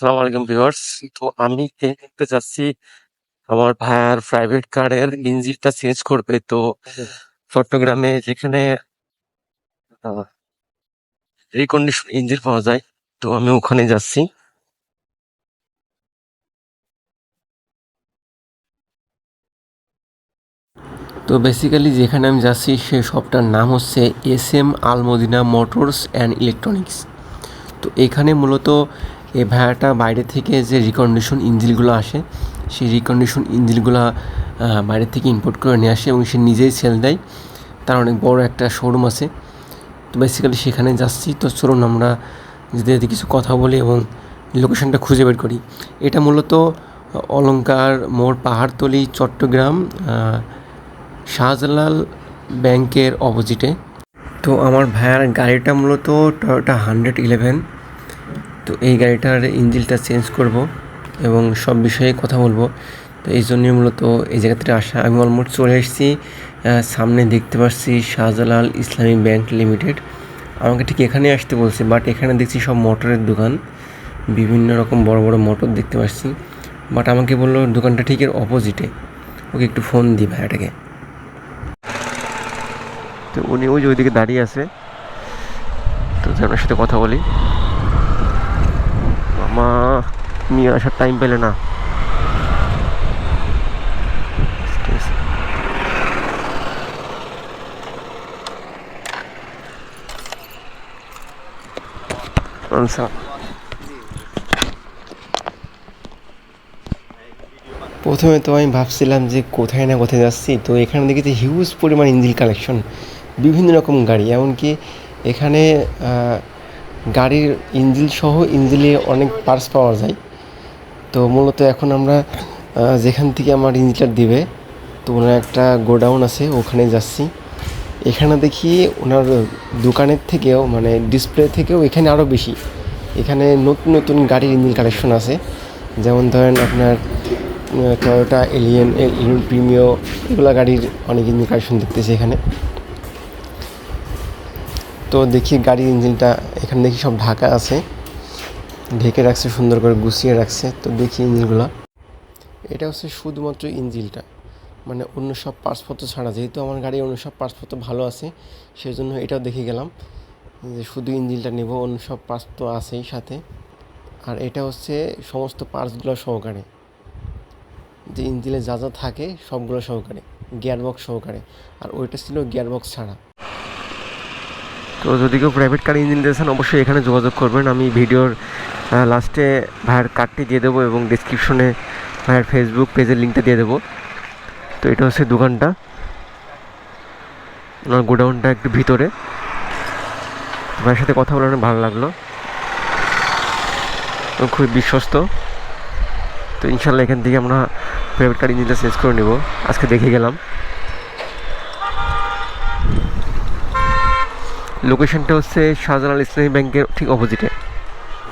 আসসালামু আলাইকুম ভিউয়ার্স। তো আমি যাচ্ছি। আমার ভাইয়ার প্রাইভেট কারের ইঞ্জিনটা চেঞ্জ করবে। তো চট্টগ্রামে যেখানে ইঞ্জিন পাওয়া যায়, তো আমি ওখানে যাচ্ছি। তো বেসিক্যালি যেখানে আমি যাচ্ছি সেই শপটার নাম হচ্ছে S M Almadina motors and electronics. তো এখানে মূলত এই ভাড়াটা বাইরে থেকে যে রিকন্ডিশন ইঞ্জিনগুলো আসে, সেই রিকন্ডিশন ইঞ্জিনগুলো বাইরে থেকে ইম্পোর্ট করে নিয়ে আসে এবং সে নিজেই সেল দেয়। তার অনেক বড় একটা শোরুম আছে। তো বেসিক্যালি সেখানে যাচ্ছি। তো চলুন আমরা যেতে যেতে কিছু কথা বলি এবং লোকেশনটা খুঁজে বের করি। এটা মূলত অলঙ্কার মোড় পাহাড়তলি, চট্টগ্রাম শাহজালাল ব্যাংকের অপোজিটে তো আমার ভাইয়ার গাড়িটা মূলত টয়োটা হান্ড্রেড ইলেভেন তো এই গাড়িটার ইঞ্জিনটা চেঞ্জ করব এবং সব বিষয়ে কথা বলব। তো এই জন্যই মূলত এই জায়গাতে আসা। আমি অলমোস্ট চলে এসেছি সামনে দেখতে পাচ্ছি শাহজালাল ইসলামী ব্যাংক লিমিটেড। আমাকে ঠিক এখানে আসতে বলছে বাট এখানে দেখছি সব মোটরের দোকান। বিভিন্ন রকম বড় বড় মোটর দেখতে পাচ্ছি বাট আমাকে বলল, দোকানটা ঠিক এর অপোজিটে ওকে একটু ফোন দিই ভাইয়াটাকে তো উনি ওই যে ওইদিকে দাঁড়িয়ে আছে। তো যে ওনার সাথে কথা বলি। নিয়ে আসার টাইম পেলে না। প্রথমে তো আমি ভাবছিলাম যে কোথায় না কোথায় যাচ্ছি, তো এখানে দেখেছি হিউজ পরিমাণ ইঞ্জিন কালেকশন বিভিন্ন রকম গাড়ি, এমনকি এখানে গাড়ির ইঞ্জিন সহ ইঞ্জিনে অনেক পার্টস পাওয়া যায়। তো মূলত এখন আমরা যেখান থেকে আমার ইঞ্জিনটা দিবে, তো ওনার একটা গোডাউন আছে, ওখানে যাচ্ছি। এখানে দেখি ওনার দোকানের থেকেও মানে ডিসপ্লে থেকেও এখানে আরও বেশি। এখানে নতুন নতুন গাড়ির ইঞ্জিন কালেকশন আছে। যেমন ধরেন আপনার টয়োটা এলিয়েন এলিয়ন প্রিমিও এগুলো গাড়ির অনেক ইঞ্জিন কালেকশন দেখতেছি এখানে। তো দেখি গাড়ির ইঞ্জিনটা, এখানে দেখি সব ঢাকা আছে। ঢেকে রাখছে, সুন্দর করে গুছিয়ে রাখছে। তো দেখি ইঞ্জিনগুলো। এটা হচ্ছে শুধুমাত্র ইঞ্জিলটা মানে অন্য সব পার্টসপত্র ছাড়া, যেহেতু আমার গাড়ি অন্য সব পার্টসপত্র ভালো আছে সেই জন্য এটাও দেখে গেলাম যে শুধু ইঞ্জিলটা নেব, অন্য সব পার্টস তো আছেই সাথে। আর এটা হচ্ছে সমস্ত পার্টসগুলো সহকারে। যে ইঞ্জিনে যা যা থাকে, সবগুলো সহকারে, গিয়ারবক্স সহকারে। আর ওইটা ছিল গিয়ারবক্স ছাড়া। তো যদি কেউ প্রাইভেট কার ইঞ্জিন দিয়েছেন অবশ্যই এখানে যোগাযোগ করবেন। আমি ভিডিওর লাস্টে ভাইয়ের কার্ডটি দিয়ে দেবো এবং ডিসক্রিপশনে ভাইয়ের ফেসবুক পেজের লিঙ্কটা দিয়ে দেবো। তো এটা হচ্ছে দোকানটা। ওনার গোডাউনটা একটু ভিতরে। ভাইয়ের সাথে কথা বলে অনেক ভালো লাগল। খুবই বিশ্বস্ত। তো ইনশাল্লাহ এখান থেকে আমরা প্রাইভেট কার ইঞ্জিনটা চেঞ্জ করে নেব। আজকে দেখে গেলাম। লোকেশনটা হচ্ছে শাহজালাল ইসলামী ব্যাংকের ঠিক অপোজিটে।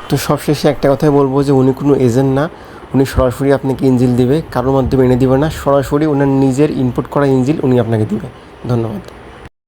তো সবশেষে একটা কথাই বলব যে উনি কোনো এজেন্ট না, উনি সরাসরি আপনাকে ইঞ্জিল দিবে, কারোর মাধ্যমে এনে দিবে না, সরাসরি ওনার নিজের ইনপুট করা ইঞ্জিল উনি আপনাকে দিবে। ধন্যবাদ।